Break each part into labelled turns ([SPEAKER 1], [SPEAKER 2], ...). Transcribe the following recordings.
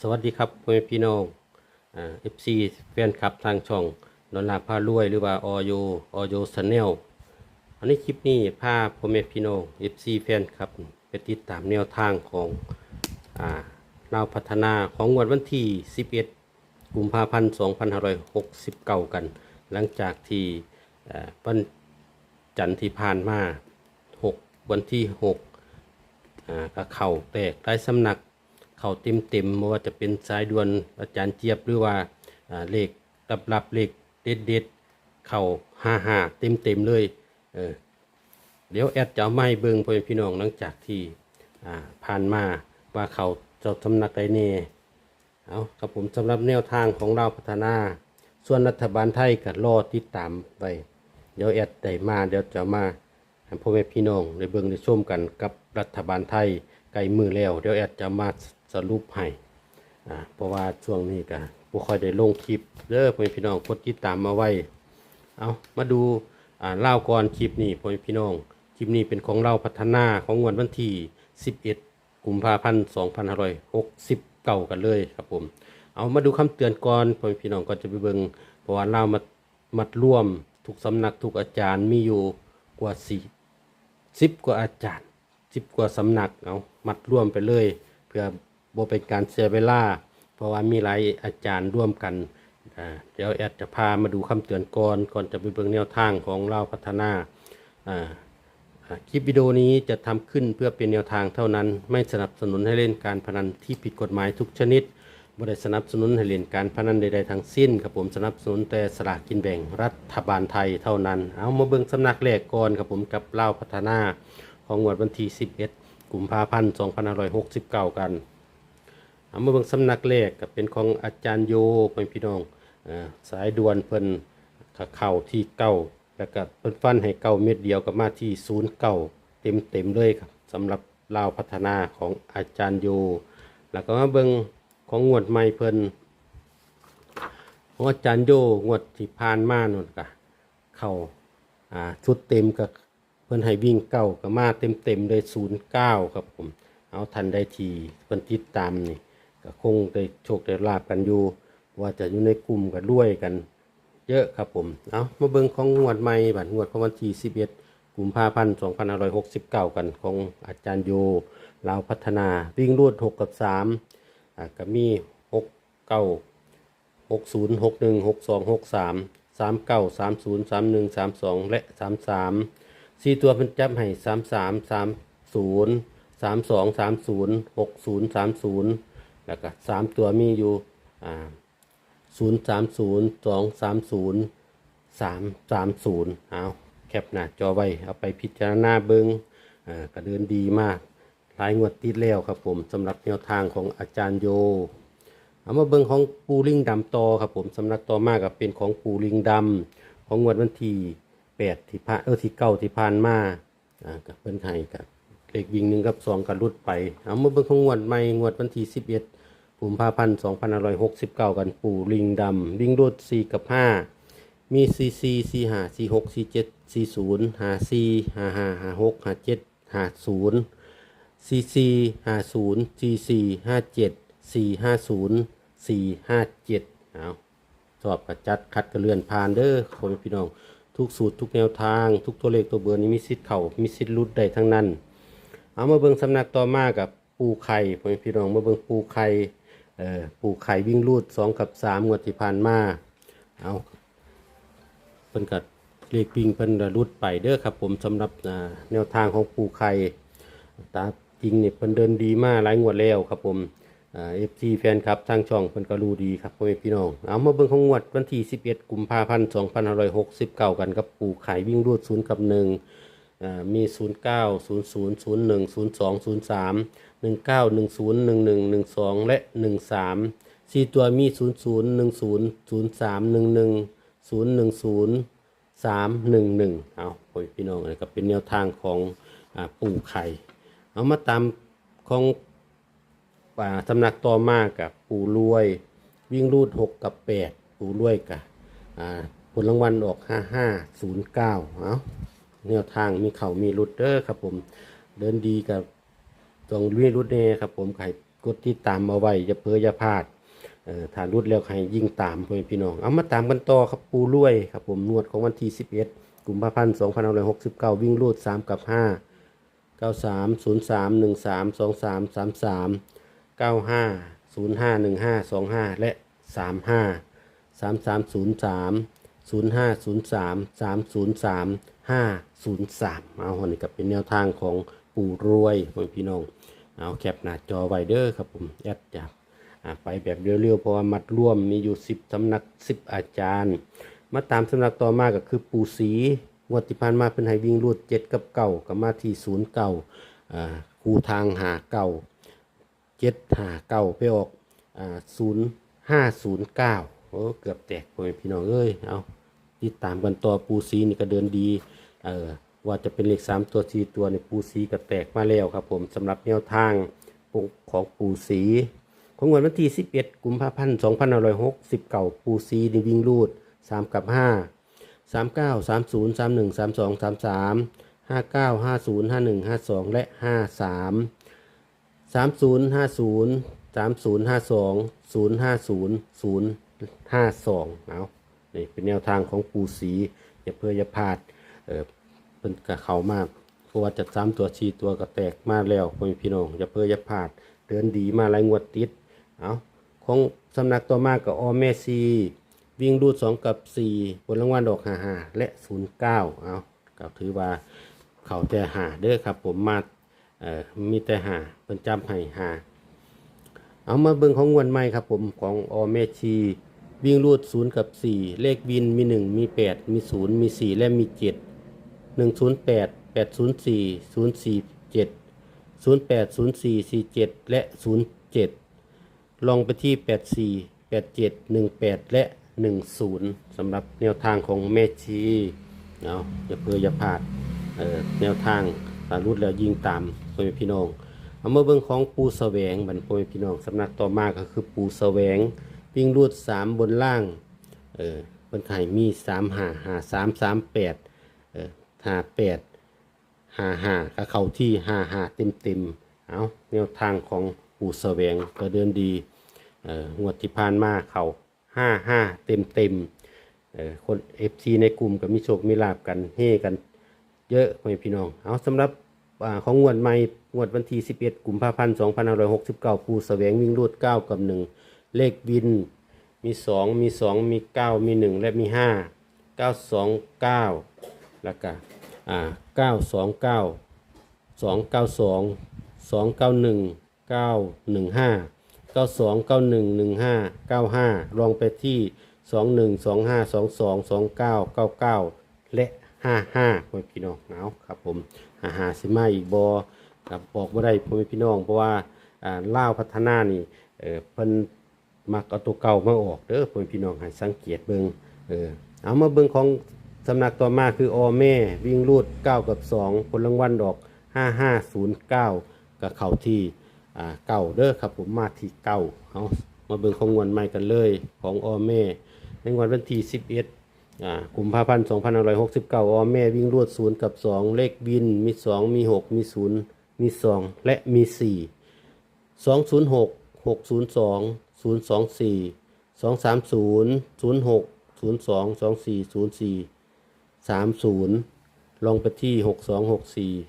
[SPEAKER 1] สวัสดีครับพ่อแม่พี่น้องเอฟซีแฟนคลับทางช่องนนลาพารวยหรือว่าอโยอโยชาแนลอันนี้คลิปนี้พาพ่อแม่พี่น้องเอฟซีแฟนคลับไปติดตามแนวทางของอ่าแนวพัฒนาของงวดวันที่ 11 กุมภาพันธ์ 2569 กัน หลังจากที่วันจันทร์ที่ผ่านมา 6 วันที่6อ่าก็เข่าแตกได้สำนัก เข่าเต็มเต็มไม่ว่าจะเป็นสายด่วนอาจารย์เจี๊ยบหรือว่าเลขรับรับเลขเด็ดเด็ดเข่าห้าห้าเต็มเต็มเลยเออเดี๋ยวแอดจะเอาไม้เบิงพ่อแม่พี่น้องหลังจากที่ผ่านมาว่าเขาจ้าสำนักใดเน่เอาครับผมสำหรับแนวทางของเราพัฒนา ส่วนรัฐบาลไทยก็รอติดตามไปเดี๋ยวแอดได้มาเดี๋ยวจะมาให้พ่อแม่พี่น้องได้เบิ่งได้ชมกันกับรัฐบาลไทยไกลมือแล้ว เดี๋ยวแอดจะมา สรุปให้อ่าเพราะว่าช่วงนี้ก็บ่ค่อยได้ลงคลิปเด้อพ่อพี่น้องกดติดตามมาไว้เอามาดูอ่าเล่าก่อนคลิปนี้พ่อพี่น้องคลิปนี้เป็นของเราพัฒนาของงวดวันที่ 11กุมภาพันธ์2569กันเลยครับผม เอามาดูคำเตือนก่อนพ่อพี่น้องก็จะไปเบิ่งเพราะว่าเรามามัดร่วมทุกสำนักทุกอาจารย์มีอยู่กว่าสี่สิบกว่าอาจารย์สิบกว่าสำนักเอามัดร่วมไปเลย เพื่อ บ่เป็นการเสียเวลา เพราะว่ามีหลายอาจารย์ร่วมกันเดี๋ยวแอดจะพามาดูคำเตือนก่อนก่อนจะไปเบิ่งแนวทางของเราพัฒนาคลิปวิดีโอนี้จะทำขึ้นเพื่อเป็นแนวทางเท่านั้น ไม่สนับสนุนให้เล่นการพนันที่ผิดกฎหมายทุกชนิดบ่ได้สนับสนุนให้เล่นการพนันใดๆทั้งสิ้นครับผมสนับสนุนแต่สลากกินแบ่งรัฐบาลไทยเท่านั้น เอามาเบิ่งสำนักแรกก่อนครับผมกับเล่าพัฒนาของงวดวันที่ 11 กุมภาพันธ์ 2569 กัน เอามาเบิ่งสำนักแรกก็เป็นของอาจารย์โยเป็นพี่น้องอ่อสายด่วนเพิ่นก็เข้าที่เก้าแล้วก็เพิ่นฟันให้เก้าเม็ดเดียวกับมาที่ศูนย์เก้าเต็มเต็มเลยครับสำหรับลาวพัฒนาของอาจารย์โย แล้วก็มาเบิ่งของงวดใหม่เพิ่นของอาจารย์โยงวดที่ผ่านมานู่นก็เข้าอ่าชุดเต็มกับเพิ่นให้วิ่งเก้าก็มาเต็มเต็มเลยศูนย์เก้าครับผมเอาทันได้ทีเพิ่นติดตามนี่ ก็คงได้โชคได้ลาบกันอยู่ ว่าจะอยู่ในกลุ่มกันด้วยกัน เยอะครับผมเอามาเบิ่งของงวดใหม่บัตรงวดของวันที่11กลุ่มภาพันธ์2569กสิบเก้ากันของอาจารย์โยลาวพัฒนาวิ่งรวดหกกับสามอะก็มีหกเก้าหกศูนย์หกหนึ่งหกสองหกสามสามเก้าสามศูนย์สามหนึ่งสามสองและสามสามสี่ตัวเป็นจับให้สามสามสามศูนย์สามสองสามศูนย์หกศูนย์สามศูนย์ แล้วก็สามตัวมีอยู่ศูนย์สามศูนย์สองสามศูนย์สามสามศูนย์เอาแคปหน้าจอไว้เอาไปพิจารณาเบิงอ่าก็เดินดีมากหลายงวดติดแล้วครับผมสำหรับแนวทางของอาจารย์โยเอามาเบิ่งของปูลิงดำต่อครับผมสำนักต่อมากกับเป็นของปูลิงดำของงวดวันที่แปดที่ผ่านเออที่เก้าที่ผ่านมาอ่ากับเพิ่นให้กับเลขวิ่งหนึ่งกับสองกับรุดไป เอามาเบิ่งของงวดใหม่งวดวันที่สิบเอ็ด กุมภาพันธ์สองพันห้าร้อยหกสิบเก้ากันปูลิงดำวิ่งรุดสี่กับห้ามีซีซีซีห้าซีหกซีเจ็ดซีศูนย์ห้าซีห้าห้าหาหกหาเจ็ดหาศูนย์ซีซีหาศูนย์ซีซีห้าเจ็ดสี่ห้าศูนย์สี่ห้าเจ็ดเอาสอบกระจัดคัดกระเลื่อนผ่านเด้อคนพี่น้อง ทุกสูตรทุกแนวทาง ทุกตัวเลขตัวเบอร์นี้มีสิทธิ์เข่ามีสิทธิ์รุดได้ทั้งนั้น เอามาเบิ่งสำนักต่อมากับปูไข่พ่อพี่น้องมาเบิ่งปูไข่ เออปูไข่วิ่งรูดสองกับสามงวดที่ผ่านมาเอาเพิ่นกัดเลขวิ่งเพิ่นก็รุดไปเด้อครับผมสำหรับแนวทางของปูไข่ตาจริงเนี่ยเพิ่นเดินดีมากหลายงวดแล้วครับผมเอฟซีแฟนครับทางช่องเพิ่นก็รู้ดีครับพ่อแม่พี่น้องเอามาเบิ่งของงวดวันที่ 11 กุมภาพันธ์ 2569 กันกับปูไข่วิ่งรูด0กับ มี 09 00 01 02 03 19 10 11 12 และ 13สี่ตัวมี 00 10 03 11 010สามหนึ่งหนึ่งเอาพ่อแม่พี่น้องเลยก็เป็นแนวทางของอปู่ไข่ เอามาตามของสำนักต่อมากับปู่รวย วิ่งรูดหกกับแปดปู่รวยกับผลรางวัลออกห้าห้าศูนย์เก้าเอา แนวทางมีเข่ามีรุดเด้อครับ ผมเดินดีกับตรงวิ่งรุดเน่ครับ ผมไข่กดติดตามเอาไว้อย่าเพ้ออย่าพลาดเอ่อถ้ารุดแล้วให้ยิ่งตามพ่อพี่น้อง เอามาตามกันต่อครับปูรวยครับผมนวดของวันที่11กุมภาพันธ์2569วิ่งรูด3กับ5 93 03 13 23 33 95 05 15 25และ35 3303 0503 303 503 เอาคนนี้ก็เป็นแนวทางของปู่รวยพ่อพี่น้อง เอาแคปหน้าจอไวเด้อครับผมแอดจากไปแบบเร็วๆเพราะว่ามัดร่วมมีอยู่ 10สำนัก 10 อาจารย์ มาตามสำนักต่อมาก็คือปู่ศรีวดที่ผ่านมาเป็นให้วิ่งรูด7กับเก่ากับมาที่ศูนย์เก่าคูทางหาเก่าเจ็ดหาเก้าไปออกศูนย์ห้าศูนย์เก้าโอ้เกือบแตกพี่น้องเอ้ยเอา ติดตามกันต่อปูซีนี่ก็เดินดีเออว่าจะเป็นเลขสามตัวสี่ตัวในปูซีก็แตกมาแล้วครับผมสำหรับแนวทางของปูสีของวันวันที่สิบเอ็ดกุมภาพันธ์สองพันห้าร้อยหกสิบเก่าปูซีในวิ่งรูดสามกับห้าสามเก้าสามศูนย์สามหนึ่งสามสองสามสามห้าเก้าห้าศูนย์ห้าหนึ่งห้าสองและห้าสามสามศูนย์ห้าศูนย์สามศูนย์ห้าสองศูนย์ห้าศูนย์ศูนย์ห้าสองเอา นี่เป็นแนวทางของปูสีอย่าเพื่ออย่าพลาดเออเป็นกระเขามากเพราะว่าจัดสามตัวชีตัวก็แตกมาแล้วพ่อพี่น้องอย่าเพื่ออย่าพลาดเดินดีมาหลายงวดติดเอาของสำนักต่อมากกับออเมซีวิ่งรูดสองกับสี่ผลรางวัลดอกหาหาและศูนย์เก้าเอาก็ถือว่าเขาแต่หาเด้อครับผมมาเอ่อมีแต่หาเป็นจำให้หา เอามาเบิ่งของงวนใหม่ครับผมของออเมชี วิ่งรูดศูนย์กับสี่เลขวินมีหนึ่งมีแปดมีศูนย์มีสี่และมีเจ็ดหนึ่งศูนย์แปดแปดศูนย์สี่ศูนย์สี่เจ็ดศูนย์แปดศูนย์สี่สี่เจ็ดและศูนย์เจ็ดลองไปที่แปดสี่แปดเจ็ดหนึ่งแปดและหนึ่งศูนย์สำหรับแนวทางของเมชีเอาะอย่าเพื่ออย่าพลาดแนวทางสารุดแล้วยิงตามพ่อแม่พี่น้องเอามาเบิ่งของปูแสวงบันพ่อแม่พี่น้องสำนักต่อมาก็คือปูแสวง วิ่งรูดสามบนล่าง เออบนไข่มีสามหาหาสามสามแปดเออหาแปดหาหาก็เข้าที่หาหาเต็มเต็มเอาแนวทางของปูแสวงก็เดินดี เอองวดที่ผ่านมาเขาห้าห้าเต็มเต็มเออคนเอฟซีในกลุ่มก็มีโชคมีลาบกันเฮกันเยอะพ่อพี่น้อง เอาสำหรับอาของงวดใหม่งวดวันที่11 กุมภาพันธ์ 2569ปูแสวงวิ่งรูด 9 กับ 1 เลขวิน มี 2 มี 2 มี 9 มี 1 และมี 5 929 แล้วก็อ่า929 292 291 915 92 91 15 95 ลองไปที่ 21 25 22 29 99 และห้าห้าพ่อพี่น้องเอาครับผมหาหาสิมาอีกบอครับบอกว่ได้พ่อพี่น้องเพราะว่าอ่าล่าวพัฒนานี่เออเพิ่น มักเอาตัวเก่ามาออกเด้อพ่อแม่พี่น้องให้สังเกตเบิ่งเออเอามาเบิ่งของสำนักต่อมาคือออแม่ วิ่งรูด 9 กับ 2 ผลรางวัลดอก 5509 กับเข้าที่อ่าเก่าเด้อครับผมมาที่เก่าเอามาเบิ่งของงวดใหม่กันเลยของออแม่ ในงวดวันที่11อ่ากุมภาพันธ์2569 ออแม่วิ่งรวดศูนย์กับ 2 เลขบินมี 2 มี 6 มี 0 มี 2 และมี 4 206 602 024 230 06 02 24 04 30ลองไปที่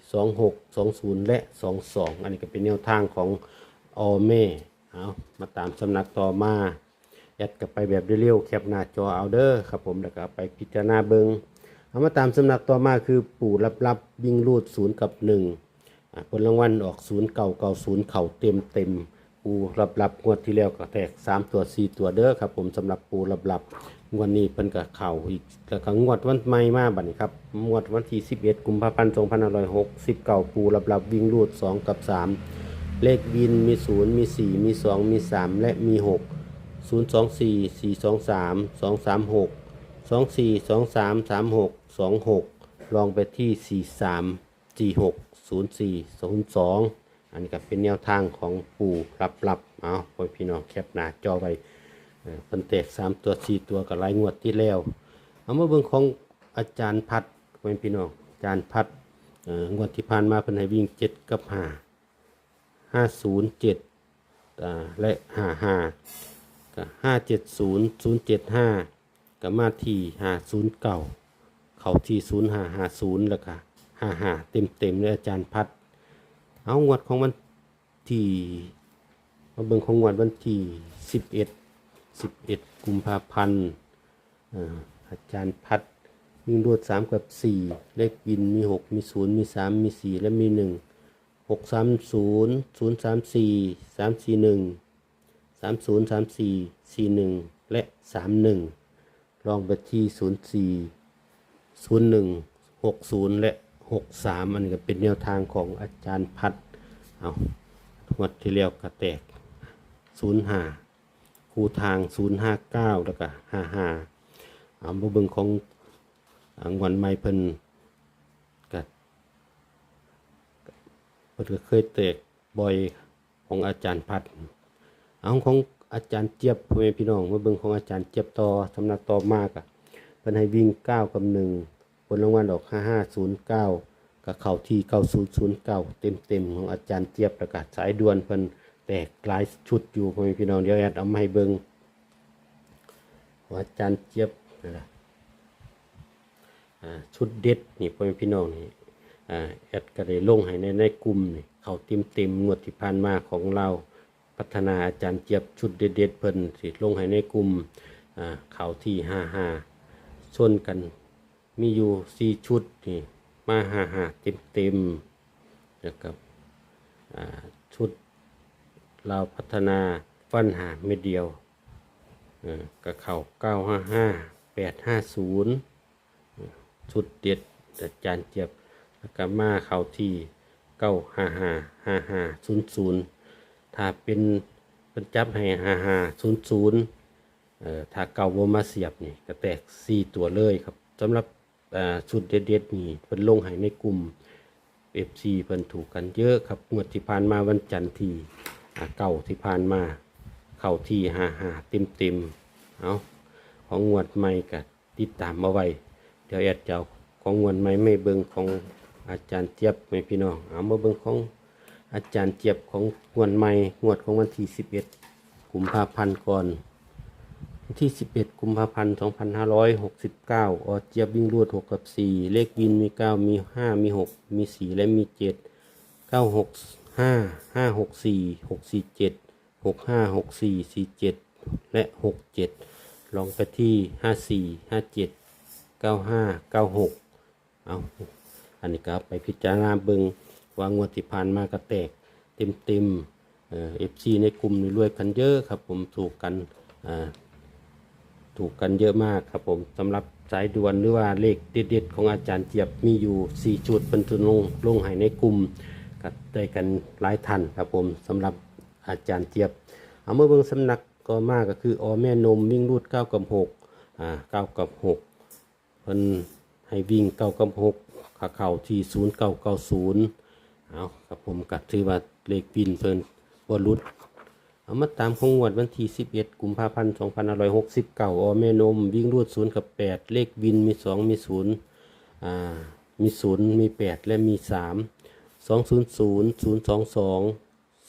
[SPEAKER 1] 6264 26 20 และ 22 อันนี้ก็เป็นแนวทางของออแม่เอามาตามสำนักต่อมาแอดกลับไปแบบเร็วๆแคปหน้าจอเอาเด้อครับผมแล้วก็ไปพิจารณาเบิงเอามาตามสำนักต่อมาคือปู่ลับๆวิ่งรูดศูนย์กับหนึ่งผลรางวัลออกศูนย์เก่าเก่าศูนย์เข่าเต็มเต็ม ปู่ลับงวดที่แล้วก็แตกสามตัวสี่ตัวเด้อครับ ผมสำหรับปู่ลับงวดนี้เพิ่นก็เข่าอีกแล้วก็งวดวันใหม่มาบัดนี้ครับงวดวันที่11กุมภาพันธ์2560เก่าปู่ลับๆวิ่งรูดสองกับสามเลขวินมีศูนย์มีสี่มีสองมีสามและมีหกศูนย์สองสี่สี่สองสามสองสามหกสองสี่สองสามสามหกสองหกลองไปที่สี่สามสี่หกศูนย์สี่ศูนย์สอง อันนี้ก็เป็นแนวทางของปู่รับรับเอาพ่อพี่น้องแคปหน้าจอไว้เออเพิ่นแตกสามตัวสี่ตัวกับลายงวดที่แล้ว เอามาเบิ่งของอาจารย์พัดพ่อพี่น้องอาจารย์พัดงวดที่ผ่านมาเพิ่นให้วิ่งเจ็ดกับห้าห้าศูนย์เจ็ดและห้าห้ากับห้าเจ็ดศูนย์ศูนย์เจ็ดห้ากับมาที่ห้าศูนย์เก่าเขาที่ศูนย์ห้าห้าศูนย์แล้วก็ห้าห้าเต็มเต็มเลยอาจารย์พัด เอางวดของวันที่มาเบิ่งของงวดวันที่สิบเอ็ดสิบเอ็ดกุมภาพันธ์อ่าอาจารย์พัดวิ่งรวดสามกับสี่เลขวินมีหกมีศูนย์มีสามมีสี่และมีหนึ่งหกสามศูนย์ศูนย์สามสี่สามสี่หนึ่งสามศูนย์สามสี่สี่หนึ่งและสามหนึ่งลองไปที่ศูนย์สี่ศูนย์หนึ่งหกศูนย์และ หกสามอันนี้ก็เป็นแนวทางของอาจารย์พัดเอางวดที่แล้วก็แตกศูนย์ห้าคูทางศูนย์ห้าเก้าแล้วก็ห้าห้าเอามาเบิ่งของอ่างวันใหม่เพิ่นกัดเพิ่นก็เคยแตกบ่อยของอาจารย์พัดเอาของอาจารย์เจี๊ยบพ่อแม่พี่น้องมาเบิ่งของอาจารย์เจี๊ยบต่อสำนักต่อมากอะเพิ่นให้วิ่ง9กับ1 ผลรางวัลออก 5509กับเข้าที่9009 เต็มๆ ของอาจารย์เจี๊ยบแล้วก็สายด่วนเพิ่นแตกหลายชุดอยู่พ่อแม่พี่น้องเดี๋ยวแอดเอามาให้เบิงองอาจารย์เจี๊ยบนะชุดเด็ดนี่พ่อแม่พี่น้องนี่แอดก็ได้ลงให้ในในกลุ่มนี่เขาเต็มๆงวดที่ผ่านมาของเราพัฒนาอาจารย์เจี๊ยบชุดเด็ดๆเพิ่นสิลงให้ในกลุ่มเขาที่ห้าห้าชนกัน มีอยู่สี่ชุดนี่มาหาหาเต็มเต็มนะครับชุดเราพัฒนาฟันหาเม็ดเดียวเออก็เข่าเก้าห้าห้าแปดห้าศูนย์ชุดเด็ดอาจารย์เจี๊ยบแล้วก็มาเข่าที่เก้าห้าห้าห้าห้าศูนย์ศูนย์ถ้าเป็นเป็นจับให้ห้าห้าศูนย์ศูนย์เอ่อถ้าเก่าบ่มาเสียบนี่ก็แตกสี่ตัวเลยครับสำหรับ อ่าชุดเด็ดๆนี่เพิ่นลงให้ในกลุ่ม FC เพิ่นถูกกันเยอะครับงวดที่ผ่านมาวันจันทร์ที่อ่าเก่าที่ผ่านมา เข้าที่ห้าห้าเต็มเต็มๆเอาของงวดใหม่ก็ติดตามมาไว้ เดี๋ยวแอดจะเอาของงวดใหม่ไม่เบิ่งของอาจารย์เจี๊ยบไม่พี่น้องเอามาเบิ่งของอาจารย์เจี๊ยบของงวดใหม่งวดของวันที่11กุมภาพันธ์ก่อน วันที่ 11 กุมภาพันธ์ 2569 ออเจี๊ยบวิ่งรวด 6 กับ 4 เลขวินมี 9 มี 5 มี 6 มี 4 และมี 7 9 6 5 5 6 4 6 4 7 6 5 6 4 4 7 และ 6 7 ลองไปที่ 54 57 95 96 เอาอันนี้ก็ไปพิจารณาเบิงว่างวดที่ผ่านมากระแตกเต็มเต็มเอฟซีในกลุ่มรวยกันเยอะครับผมถูกกันอ่า ถูกกันเยอะมากครับผมสำหรับสายด่วนหรือว่าเลขเด็ดๆของอาจารย์เจี๊ยบมีอยู่ 4 จุดเป็นทุนลงลงให้ในกลุ่มก็ได้กันหลายท่านครับผมสำหรับอาจารย์เจี๊ยบ เอาเมื่อเบิ่งสำนักก็มากก็คืออแม่นมวิ่งรูด9กับ6อ่า9กับ6เพิ่นให้วิ่งเก้ากับหกขาเข่าที่ศูนย์เก้าเก้าศูนย์เอาครับผมกัดถือว่าเลขวินเพิ่นบอลุด เอามาตามของงวดวันที่สิบเอ็ดกุมภาพันธ์สองพันห้าร้อยหกสิบเก้าอแม่นม วิ่งรูดศูนย์กับแปดเลขวินมีสองมีศูนย์อ่า มีศูนย์มีแปดและมีสามสองศูนย์ศูนย์ศูนย์สองสอง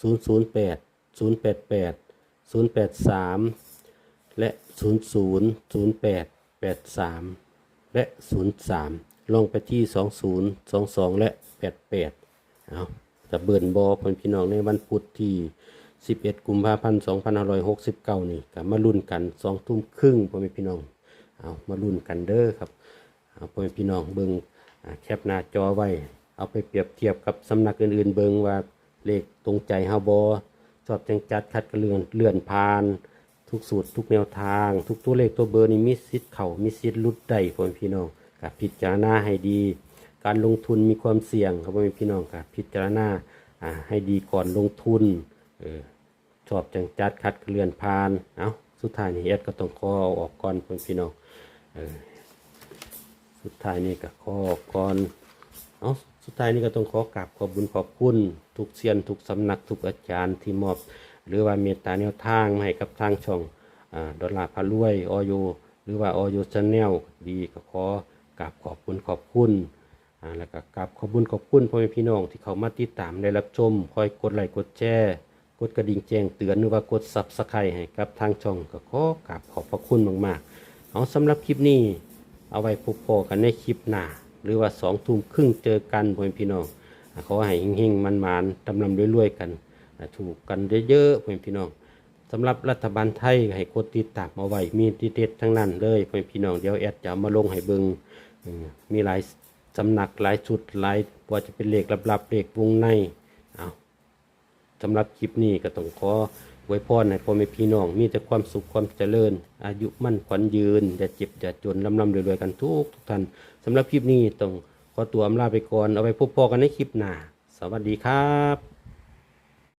[SPEAKER 1] ศูนย์ศูนย์แปดศูนย์แปดแปดศูนย์แปดสามและ 00 08 83 และ 03 ลงไปที่ 20 22 และ 88 เอาจะเบิ่นบอคนพี่น้องในวันพุธที่ 11 กุมภาพันธ์2569 นี่ก็มารุ่นกัน2ทุ่มครึ่งพ่อแม่พี่น้อง เอามารุ่นกันเด้อครับเอาพ่อแม่พี่น้องเบิ่งอ่าแคปหน้าจอไว้ เอาไปเปรียบเทียบกับสำนักอื่นๆ เบิ่งว่าเลขตรงใจเฮาบอชอบจังจัดคัดกระเลือนเลื่อนผ่าน ทุกสูตรทุกแนวทาง ทุกตัวเลขตัวเบอร์นี่มีสิทธิ์เข่ามีสิทธิ์ลุดได้พ่อแม่พี่น้องกับพิจารณาให้ดี การลงทุนมีความเสี่ยงครับพ่อแม่พี่น้องกับพิจารณาอ่าให้ดีก่อนลงทุนเออ ชอบจังจัดคัดเคลื่อนผ่านเอาสุดท้ายนี่เอ็ดก็ต้องขอเอาออกก่อนพ่อแม่พี่น้องสุดท้ายนี่ก็ขอออกก่อนเอาสุดท้ายนี้ก็ต้องขอกราบขอบบุญขอบคุณทุกเซียนทุกสำนักทุกอาจารย์ที่มอบ หรือว่าเมตตาแนวทางให้กับทางช่องอาดอลลาร์พารวยออยหรือว่าออยชาแนลดีก็ขอกราบขอบคุณขอบคุณอ่าแล้วก็กราบขอบคุณขอบคุณพ่อแม่พี่น้องที่เขามาติดตามได้รับชมคอยกดไลค์กดแชร์ กดกระดิ่งแจ้งเตือนหรือว่ากดซับสไครต์ให้กับทางช่องก็ขอกราบขอบพระคุณมากๆ เอาสำหรับคลิปนี้ เอาไว้พบพอกันในคลิปหน้า หรือว่าสองทุ่มครึ่งเจอกันพ่อพี่น้องขอให้เฮงๆมันๆดำลำรวยๆกัน ถูกกันเยอะๆพ่อพี่น้องสำหรับรัฐบาลไทยให้กดติดตามเอาไว้มีติเด็ดๆทั้งนั้นเลยพ่อพี่น้องเดี๋ยวแอดจะมาลงให้เบิงมีหลายสำนักหลายชุดหลายว่าจะเป็นเลขลับๆเลขวงใน สำหรับคลิปนี้ก็ต้องขอไว้พรให้พ่อแม่พี่น้อง มีแต่ความสุขความเจริญ อายุมั่นขวัญยืนอย่าเจ็บอย่าจนลำลำรวยๆกันทุกทุกท่านสำหรับคลิปนี้ต้องขอตัวอำลาไปก่อนเอาไปพบพอกันในคลิปหน้าสวัสดีครับ